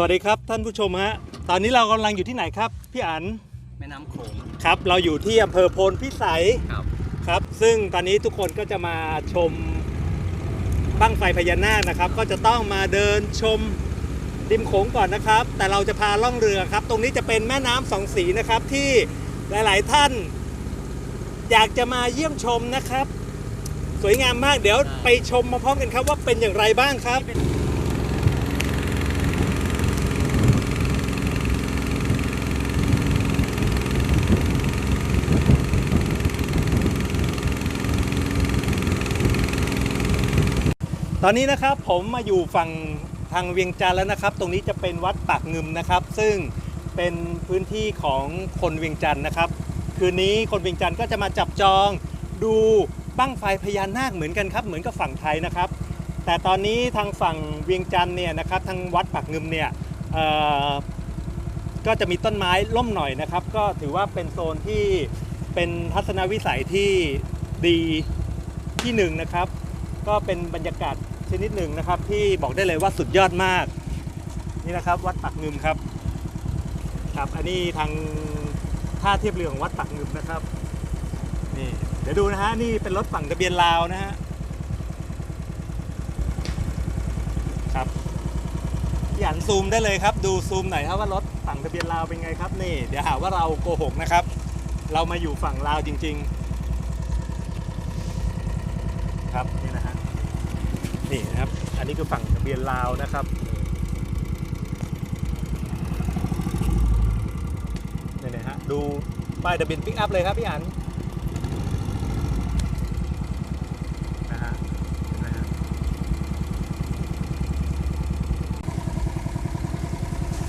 สวัสดีครับท่านผู้ชมฮะตอนนี้เรากำลังอยู่ที่ไหนครับ พี่อันแม่น้ำโขงครับ เราอยู่ที่อำเภอโพนพิสัยครับครับ ซึ่งตอนนี้ทุกคนก็จะมาชมบั้งไฟพญานาคนะครับ ก็จะต้องมาเดินชมริมโขงก่อนนะครับ แต่เราจะพาล่องเรือครับ ตรงนี้จะเป็นแม่น้ำสองสีนะครับที่หลาย ๆ ท่าน อยากจะมาเยี่ยมชมนะครับ สวยงามมากเดี๋ยวไปชมมาพร้อมกันครับว่าเป็นอย่างไรบ้างครับ ตอนนี้นะครับผมมาอยู่ฝั่งทางเวียงจันทร์แล้วนะครับ ตรงนี้จะเป็นวัดปากงึมนะครับ ซึ่งเป็นพื้นที่ของคนเวียงจันทร์นะครับ คืนนี้คนเวียงจันทร์ก็จะมาจับจองดูบั้งไฟพญานาคเหมือนกันครับ เหมือนกับฝั่งไทยนะครับ แต่ตอนนี้ทางฝั่งเวียงจันทร์เนี่ยนะครับทางวัดปากงึมเนี่ยก็จะมีต้นไม้ล่มหน่อยนะครับ ก็ถือว่าเป็นโซนที่เป็นทัศนวิสัยที่ดีที่หนึ่งนะครับ ก็เป็นบรรยากาศ ชนิดหนึ่งนะครับ ที่บอกได้เลยว่าสุดยอดมาก นี่นะครับวัดปักงึมครับครับอันนี้ทางท่าเทียบเรือของวัดปักงึมนะครับนี่เดี๋ยวดูนะฮะนี่เป็นรถฝั่งทะเบียนลาวนะฮะครับพี่อันซูมได้เลยครับ ดูซูมหน่อยครับว่ารถฝั่งทะเบียนลาวเป็นไงครับนี่ เดี๋ยวหาว่าเราโกหกนะครับ เรามาอยู่ฝั่งลาวจริง ๆ ครับนี่นะฮะ นี่นะครับ อันนี้คือฝั่งทะเบียนลาวนะครับนี่นะฮะดูป้ายทะเบียนปิกอัพเลยครับพี่อันนะฮะนะฮะ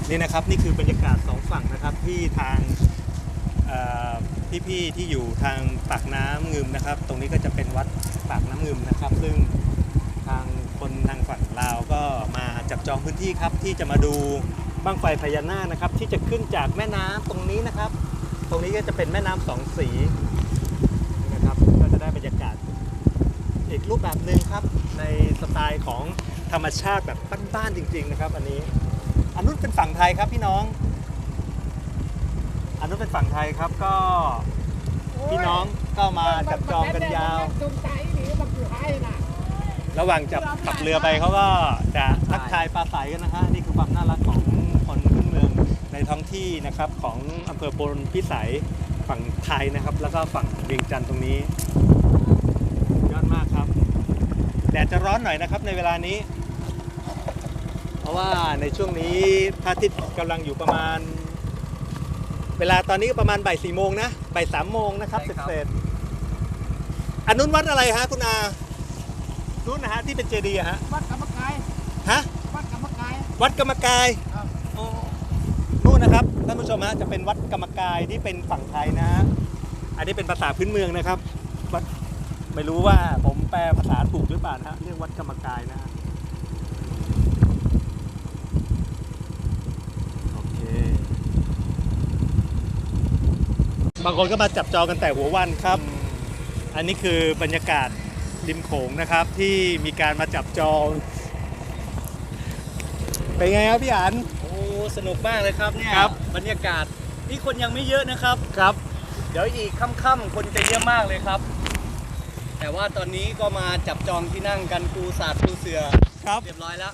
นี่นะครับนี่คือบรรยากาศสองฝั่งนะครับที่ทางเอ่พี่ๆที่อยู่ทางปากน้ำงึมนะครับ ตรงนี้ก็จะเป็นวัดปากน้ำงึมนะครับ ซึ่ง ทางคนทางฝั่งลาวก็มาจับจองพื้นที่ครับที่จะมาดูบั้งไฟพญานาคนะครับ ที่จะขึ้นจากแม่น้ำตรงนี้นะครับ ตรงนี้ก็จะเป็นแม่น้ำสองสีนะครับก็จะได้บรรยากาศอีกรูปแบบหนึ่งครับ ในสไตล์ของธรรมชาติแบบบ้านๆจริง ๆ นะครับ อันนี้อันนู้นเป็นฝั่งไทยครับพี่น้อง อันนู้นเป็นฝั่งไทยครับก็พี่น้องก็มาจับจองกันยาวสงสัยหรือมันคือให้น่ะ ระหว่างจับขับเรือไปเขาก็จะทักทายปลาใสกันนะฮะนี่คือความน่ารักของคนพื้นเมืองในท้องที่นะครับของอำเภอโพนพิสัยฝั่งไทยนะครับ แล้วก็ฝั่งเวียงจันทร์ตรงนี้ยอดมากครับแดดจะร้อนหน่อยนะครับในเวลานี้ เพราะว่าในช่วงนี้พระอาทิตย์กำลังอยู่ประมาณ เวลาตอนนี้ก็ประมาณบ่ายสี่โมงนะบ่ายสามโมงนะครับใช่ครับเสร็จอันนู้นวัดอะไรฮะคุณอา นู้นนะฮะที่เป็นเจดีย์อะฮะวัดกรรมกายฮะวัดกรรมกายวัดกรรมกายครับโอ้นู่นนะครับท่านผู้ชมฮะจะเป็นวัดกรรมกายที่เป็นฝั่งไทยนะฮะอันนี้เป็นภาษาพื้นเมืองนะครับวัดไม่รู้ว่าผมแปลภาษาถูกหรือเปล่านะฮะเรียกวัดกรรมกายนะฮะโอเคบางคนก็มาจับจองกันแต่หัววันครับ อันนี้คือบรรยากาศ ริมโขงนะครับ ที่มีการมาจับจอง เป็นไงครับพี่อัน โอ้สนุกมากเลยครับเนี่ยครับ บรรยากาศนี่คนยังไม่เยอะนะครับ ครับ เดี๋ยวอีกค่ำๆคนจะเยอะมากเลยครับ แต่ว่าตอนนี้ก็มาจับจองที่นั่งกันปูสาดปูเสือครับ เรียบร้อยแล้ว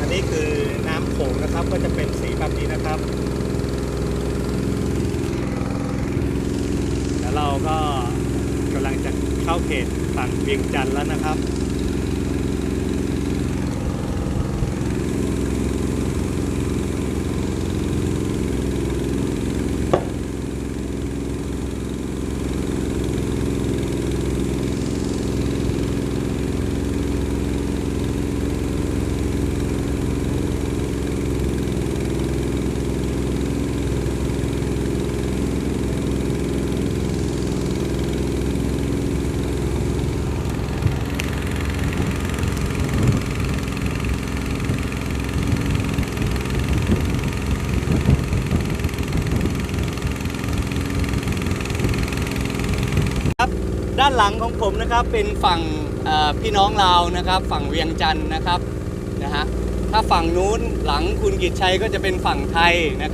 อันนี้คือน้ำโขงนะครับก็จะเป็นสีแบบนี้นะครับ แล้วเราก็กำลังจะ เข้าเขตฝั่งเวียงจันทร์แล้วนะครับ ด้านหลังของผมนะครับเป็นฝั่งพี่น้องลาวนะครับ ฝั่งเวียงจันทร์นะครับนะฮะถ้าฝั่งนู้นหลังคุณกิจชัยก็จะเป็นฝั่งไทยนะครับ